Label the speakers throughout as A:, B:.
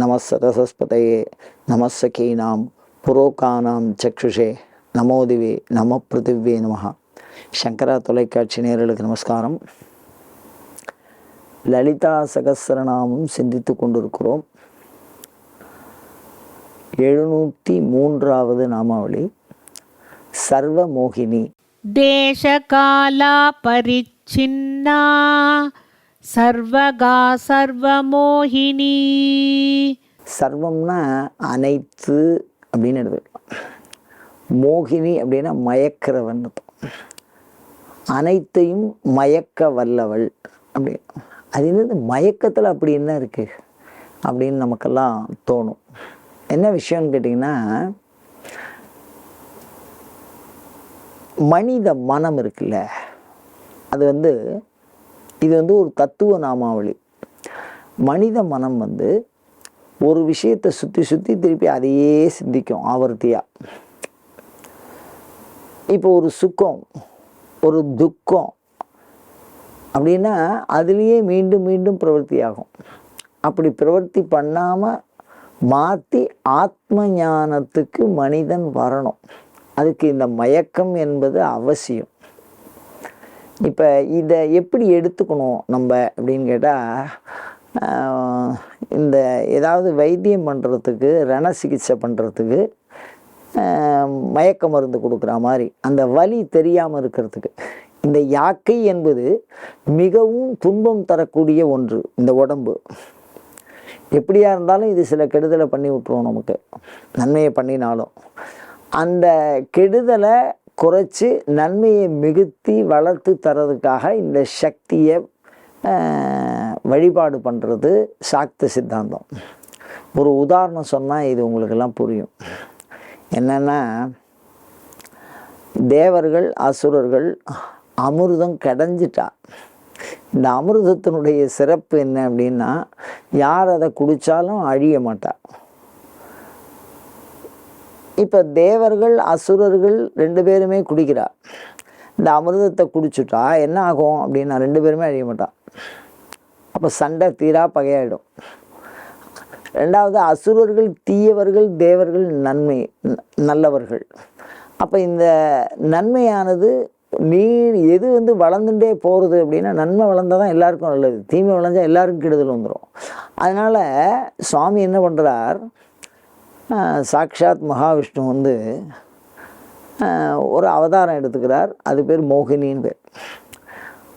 A: நமஸ்ஸரசஸ்பதையே நமஸ்ஸகீனாம் புரோகானாம் சக்ஷுஷே நமோதிவே நம பிருத்திவே நமகா சங்கரா தொலைக்காட்சி நேரலுக்கு நமஸ்காரம். லலிதா சகசரநாமம் சிந்தித்து கொண்டிருக்கிறோம். எழுநூற்றி மூன்றாவது நாமாவளி. சர்வமோகினி.
B: தேசகாலா பரிச்சின்னா சர்வகா சர்வமோகினி.
A: சர்வம்னா அனைத்து அப்படின்னு எடுத்துக்கலாம். மோகினி அப்படின்னா மயக்கிறவன் அனைத்தையும் மயக்க வல்லவள் அப்படி. அது என்னது? மயக்கத்தில் அப்படி என்ன இருக்குது அப்படின்னு நமக்கெல்லாம் தோணும். என்ன விஷயம்னு கேட்டிங்கன்னா மனித மனம் இருக்குல்ல அது வந்து இது வந்து ஒரு தத்துவ நாமாவளி. மனித மனம் வந்து ஒரு விஷயத்தை சுற்றி சுற்றி திருப்பி அதையே சிந்திக்கும் ஆவர்த்தியாக இப்போ ஒரு சுக்கம் ஒரு துக்கம் அப்படின்னா அதுலேயே மீண்டும் மீண்டும் பிரவர்த்தி ஆகும் அப்படி பிரவர்த்தி பண்ணாமல் மாற்றி ஆத்ம ஞானத்துக்கு மனிதன் வரணும். அதுக்கு இந்த மயக்கம் என்பது அவசியம். இப்போ இதை எப்படி எடுத்துக்கணும் நம்ம அப்படின்னு கேட்டால் இந்த ஏதாவது வைத்தியம் பண்ணுறதுக்கு ரண சிகிச்சை பண்ணுறதுக்கு மயக்க மருந்து கொடுக்குற மாதிரி அந்த வலி தெரியாமல் இருக்கிறதுக்கு. இந்த யாக்கை என்பது மிகவும் துன்பம் தரக்கூடிய ஒன்று இந்த உடம்பு. எப்படியா இருந்தாலும் இது சில கெடுதலை பண்ணி விட்டுரும் நமக்கு. நன்மையை பண்ணினாலும். அந்த கெடுதலை குறைச்சி நன்மையை மிகுத்தி வளர்த்து தரதுக்காக இந்த சக்தியை வழிபாடு பண்ணுறது சாக்த சித்தாந்தம். ஒரு உதாரணம் சொன்னால் இது உங்களுக்கெல்லாம் புரியும். என்னென்னா தேவர்கள் அசுரர்கள் அமிர்தம் கடைஞ்சிட்டா. இந்த அமிர்தத்தினுடைய சிறப்பு என்ன அப்படின்னா யார் அதை குடித்தாலும் அழிய மாட்டாள் இப்போ தேவர்கள் அசுரர்கள் ரெண்டு பேருமே குடிக்கிறா இந்த அமிர்தத்தை குடிச்சுட்டா என்ன ஆகும் அப்படின்னா ரெண்டு பேருமே அழிய மாட்டான். அப்போ சண்டை தீரா பகையாயிடும். ரெண்டாவது அசுரர்கள் தீயவர்கள் தேவர்கள் நன்மை நல்லவர்கள். அப்போ இந்த நன்மையானது நீ எது வந்து வளர்ந்துட்டே போகிறது அப்படின்னா நன்மை வளர்ந்தால் தான் எல்லாருக்கும் நல்லது. தீமை வளர்ந்தால் எல்லாருக்கும் கெடுதல் வந்துடும் அதனால் சுவாமி என்ன பண்ணுறார் சாக்ஷாத் மகாவிஷ்ணு வந்து ஒரு அவதாரம் எடுத்துக்கிறார். அது பேர் மோகினின்னு பேர்.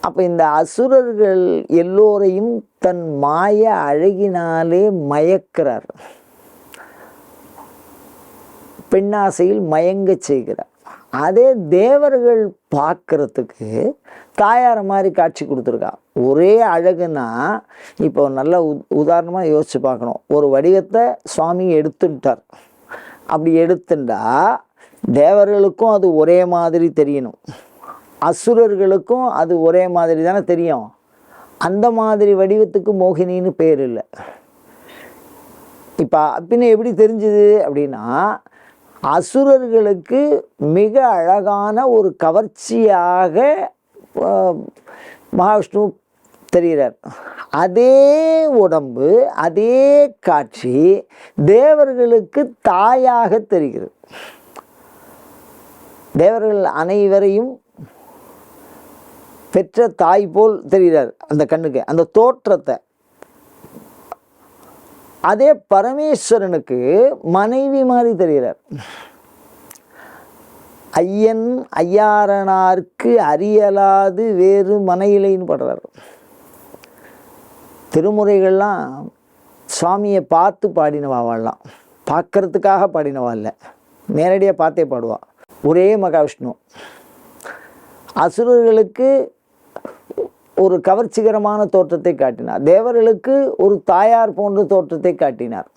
A: அப்போ இந்த அசுரர்கள் எல்லோரையும் தன் மாய அழகினாலே மயக்கிறார். பெண்ணாசையில் மயங்கச் செய்கிறார். அதே தேவர்கள் பார்க்குறதுக்கு தாயார மாதிரி காட்சி கொடுத்துருக்கா. ஒரே அழகுனா இப்போ நல்ல உ உதாரணமாக யோசித்து பார்க்கணும். ஒரு வடிவத்தை சுவாமி எடுத்துட்டார். அப்படி எடுத்துட்டா தேவர்களுக்கும் அது ஒரே மாதிரி தெரியணும். அசுரர்களுக்கும் அது ஒரே மாதிரி தானே தெரியும். அந்த மாதிரி வடிவத்துக்கு மோகினின்னு பேர் இல்லை. இப்போ பின்ன எப்படி தெரிஞ்சுது அப்படின்னா அசுரர்களுக்கு மிக அழகான ஒரு கவர்ச்சியாக மகாவிஷ்ணு தெரிகிறார். அதே உடம்பு அதே காட்சி தேவர்களுக்கு தாயாக தெரிகிறது. தேவர்கள் அனைவரையும் பெற்ற தாய் போல் தெரிகிறார் அந்த கண்ணுக்கு. அந்த தோற்றத்தை. அதே பரமேஸ்வரனுக்கு மனைவி மாதிரி தெரிகிறார். ஐயன் ஐயாரனார்க்கு அறியலாது வேறு மனையிலைன்னு பாடுறார். திருமுறைகள்லாம் சுவாமியை பார்த்து பாடினவாவெல்லாம் பார்க்கறதுக்காக பாடினவா இல்லை. நேரடியாக பார்த்தே பாடுவா. ஒரே மகாவிஷ்ணு. அசுரர்களுக்கு ஒரு கவர்ச்சிகரமான தோற்றத்தை காட்டினார். தேவர்களுக்கு ஒரு தாயார் போன்ற தோற்றத்தை காட்டினார்.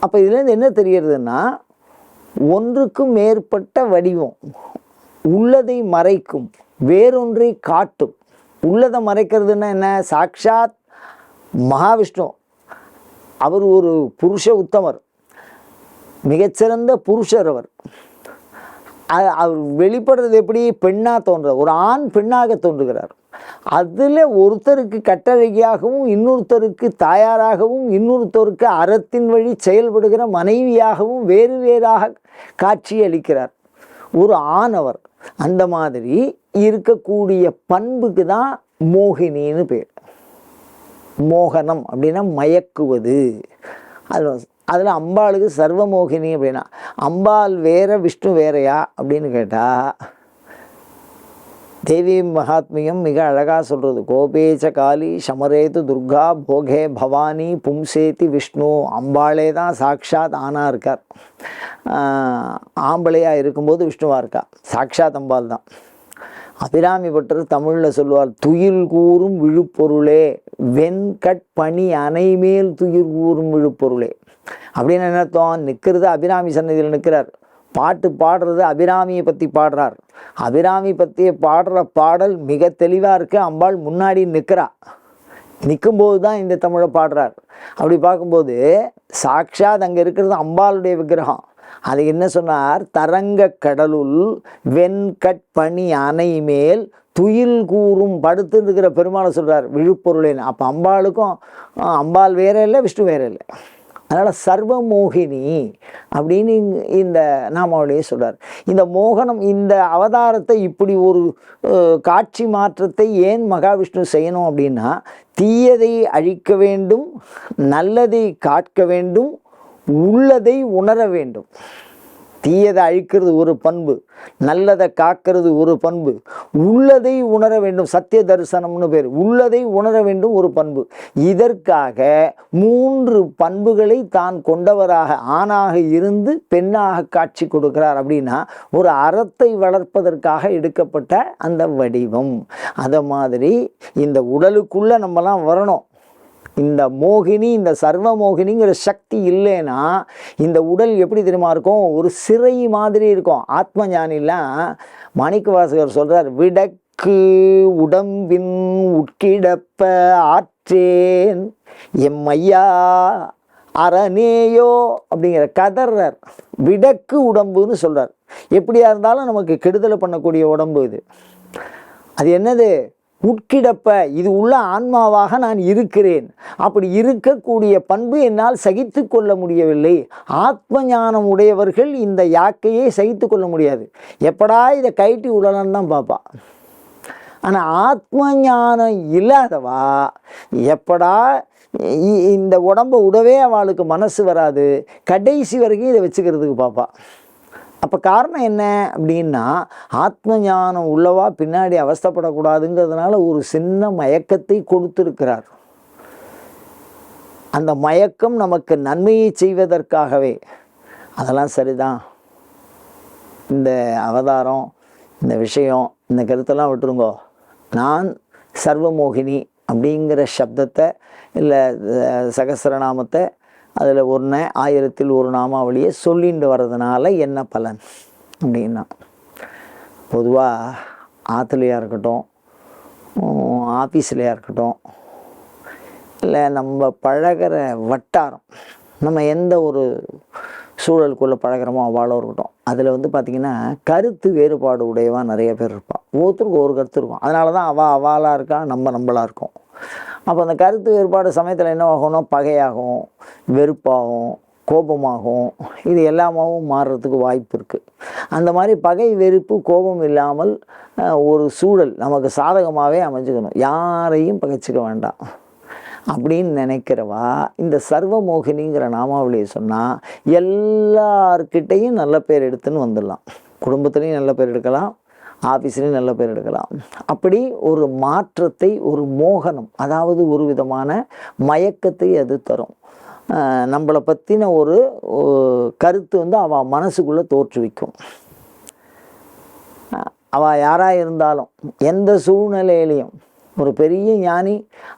A: அப்போ இதுலேருந்து என்ன தெரியறதுன்னா ஒன்றுக்கும் மேற்பட்ட வடிவம் உள்ளதை மறைக்கும் வேறொன்றை காட்டும். உள்ளதை மறைக்கிறதுன்னா என்ன? சாக்ஷாத் மகாவிஷ்ணு. அவர் ஒரு புருஷ உத்தமர் மிகச்சிறந்த புருஷர் அவர். அவர் வெளிப்படுறது எப்படி? பெண்ணாக தோன்ற ஒரு ஆண் பெண்ணாக தோன்றுகிறார். அதில் ஒருத்தருக்கு கட்டழகியாகவும் இன்னொருத்தருக்கு தாயாராகவும் இன்னொருத்தருக்கு அறத்தின் வழி செயல்படுகிற மனைவியாகவும் வேறு வேறாக காட்சி அளிக்கிறார். ஒரு ஆணவர் அந்த மாதிரி இருக்கக்கூடிய பண்புக்கு தான் மோகினின்னு பேர். மோகனம் அப்படின்னா மயக்குவது. அது அதில் அம்பாளுக்கு சர்வமோகினி அப்படின்னா அம்பாள் வேற விஷ்ணு வேறையா அப்படின்னு கேட்டால் தேவி மகாத்மியம் மிக அழகாக சொல்கிறது கோபேச்ச காளி சமரேது துர்கா போகே பவானி பும்சேத்தி விஷ்ணு அம்பாளே தான் சாக்ஷாத் ஆனா இருக்கார். ஆம்பளையாக இருக்கும்போது விஷ்ணுவாக இருக்கா? சாக்ஷாத் அம்பாள் தான். அபிராமி பட்டர் தமிழில் சொல்லுவார் துயில் கூறும் விழுப்பொருளே வெண்கட் பனி அணைமேல் துயில் கூறும் விழுப்பொருளே. அப்படின்னு என்னத்தோம் நிற்கிறது அபிராமி சன்னதியில் நிற்கிறார். பாட்டு பாடுறது அபிராமியை பற்றி பாடுறார். அபிராமி பற்றி பாடுற பாடல் மிக தெளிவாக இருக்குது அம்பாள் முன்னாடி நிற்கிறா நிற்கும்போது தான் இந்த தமிழை பாடுறார். அப்படி பார்க்கும்போது சாக்ஷாத் அங்கே இருக்கிறது அம்பாளுடைய விக்கிரகம். அது என்ன சொன்னார்? தரங்க கடலுள் வெண்கட் பனி அணை மேல் துயில் கூறும் படுத்து இருக்கிற பெருமாளை சொல்கிறார் விழுப்பொருளேன்னு. அப்போ அம்பாளுக்கும் அம்பாள் வேற இல்லை விஷ்ணு வேற இல்லை. அதனால் சர்வமோகினி அப்படின்னு இந்த நாமாவளியை சொல்கிறார் இந்த மோகனம் இந்த அவதாரத்தை இப்படி ஒரு காட்சி மாற்றத்தை ஏன் மகாவிஷ்ணு செய்யணும் அப்படின்னா தீயதை அழிக்க வேண்டும் நல்லதை காட்க வேண்டும் உள்ளதை உணர வேண்டும். தீயதை அழிக்கிறது ஒரு பண்பு நல்லதை காக்கிறது ஒரு பண்பு உள்ளதை உணர வேண்டும் சத்திய தரிசனம்னு பேர் உள்ளதை உணர வேண்டும் ஒரு பண்பு. இதற்காக மூன்று பண்புகளை தான் கொண்டவராக ஆணாக இருந்து பெண்ணாக காட்சி கொடுக்கிறார் அப்படின்னா ஒரு அறத்தை வளர்ப்பதற்காக எடுக்கப்பட்ட அந்த வடிவம். அதை மாதிரி இந்த உடலுக்குள்ளே நம்மலாம் வரணும். இந்த மோகினி இந்த சர்வ மோகினிங்கிற சக்தி இல்லைன்னா இந்த உடல் எப்படி தெரியுமா இருக்கும்? ஒரு சிறை மாதிரி இருக்கும். ஆத்ம ஞானிலாம் மாணிக்க வாசகர் சொல்கிறார் விடக்கு உடம்பின் உட்கிடப்ப ஆற்றேன். எம்மையா அரணேயோ அப்படிங்கிற கதர்றார். விடக்கு உடம்புன்னு சொல்கிறார் எப்படியா இருந்தாலும் நமக்கு கெடுதலை பண்ணக்கூடிய உடம்பு இது. அது என்னது? உட்கிடப்ப இது உள்ள ஆன்மாவாக நான் இருக்கிறேன். அப்படி இருக்கக்கூடிய பண்பு என்னால் சகித்து கொள்ள முடியவில்லை. ஆத்ம ஞானம் உடையவர்கள் இந்த யாக்கையை சகித்து கொள்ள முடியாது. எப்படா இதை கைட்டி விடலான்னு தான் பார்ப்பா ஆனால் ஆத்ம ஞானம் இல்லாதவா? எப்படா இ- இந்த உடம்பை உடவே அவளுக்கு மனசு வராது. கடைசி வரைக்கும் இதை வச்சுக்கிறதுக்கு பார்ப்பா அப்போ காரணம் என்ன அப்படின்னா ஆத்ம ஞானம் உள்ளவா பின்னாடி அவஸ்தைப்படக்கூடாதுங்கிறதுனால ஒரு சின்ன மயக்கத்தை கொடுத்துருக்கிறார். அந்த மயக்கம் நமக்கு நன்மையை செய்வதற்காகவே. அதெல்லாம் சரிதான். இந்த அவதாரம் இந்த விஷயம் இந்த கருத்தெல்லாம் விட்டுருங்கோ. நான் சர்வமோகினி அப்படிங்கிற சப்தத்தை இல்லை சகசரநாமத்தை அதில் ஒன்று ஆயிரத்தில் ஒரு நாமாவளியை சொல்லிட்டு வர்றதுனால என்ன பலன் அப்படின்னா பொதுவாக ஆற்றுலையாக இருக்கட்டும் ஆஃபீஸ்லையாக இருக்கட்டும் இல்லை நம்ம பழகிற வட்டாரம் நம்ம எந்த ஒரு சூழலுக்குள்ளே பழகிறோமோ அவ்வளோ இருக்கட்டும் அதில் வந்து பார்த்திங்கன்னா கருத்து வேறுபாடு உடையவா நிறைய பேர் இருப்பான் ஒவ்வொருத்தருக்கும் ஒரு கருத்து இருக்கும். அதனால தான் அவள் அவாலாக இருக்கா நம்ம நம்மளாக இருக்கும். அப்போ அந்த கருத்து வேறுபாடு சமயத்தில் என்ன ஆகும்னா பகையாகும் வெறுப்பாகும் கோபமாகும். இது எல்லாமாவும் மாறுறதுக்கு வாய்ப்பு இருக்குது அந்த மாதிரி பகை வெறுப்பு கோபம் இல்லாமல் ஒரு சூழல் நமக்கு சாதகமாகவே அமைஞ்சுக்கணும். யாரையும் பகைச்சிக்க வேண்டாம். அப்படின்னு நினைக்கிறவா இந்த சர்வமோகினிங்கிற நாமாவளியை சொன்னால் எல்லார்கிட்டையும் நல்ல பேர் எடுத்துன்னு வந்துடலாம். குடும்பத்துலேயும் நல்ல பேர் எடுக்கலாம். ஆஃபீஸ்லேயும் நல்ல பேர் எடுக்கலாம். அப்படி ஒரு மாற்றத்தை ஒரு மோகனம் அதாவது ஒரு விதமான மயக்கத்தை அது தரும். நம்மளை பற்றின ஒரு ஒரு கருத்து வந்து அவள் மனசுக்குள்ளே தோற்றுவிக்கும் அவள் யாராக இருந்தாலும் எந்த சூழ்நிலையிலையும் ஒரு பெரிய ஞானி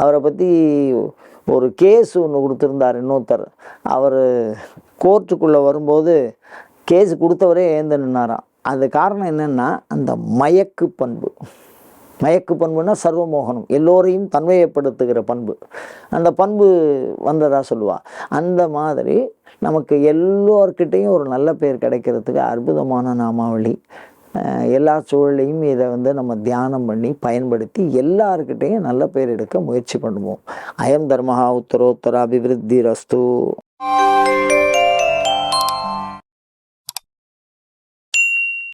A: அவரை பற்றி ஒரு கேஸ் ஒன்று கொடுத்துருந்தார் இன்னொருத்தர். அவர் கோர்ட்டுக்குள்ளே வரும்போது கேஸ் கொடுத்தவரே ஏந்து நின்னாராம். அது காரணம் என்னென்னா அந்த மயக்கு பண்பு. மயக்கு பண்புனா சர்வமோகனம். எல்லோரையும் தன்மையப்படுத்துகிற பண்பு. அந்த பண்பு வந்ததாக சொல்லுவா. அந்த மாதிரி நமக்கு எல்லோர்கிட்டையும் ஒரு நல்ல பேர் கிடைக்கிறதுக்கு அற்புதமான நாமாவளி. எல்லா சூழலையும் இதை வந்து நம்ம தியானம் பண்ணி பயன்படுத்தி எல்லார்கிட்டையும் நல்ல பேர் எடுக்க முயற்சி பண்ணுவோம். அயம் தர்மஹா உத்தரோத்தர அபிவிருத்தி ரஸ்து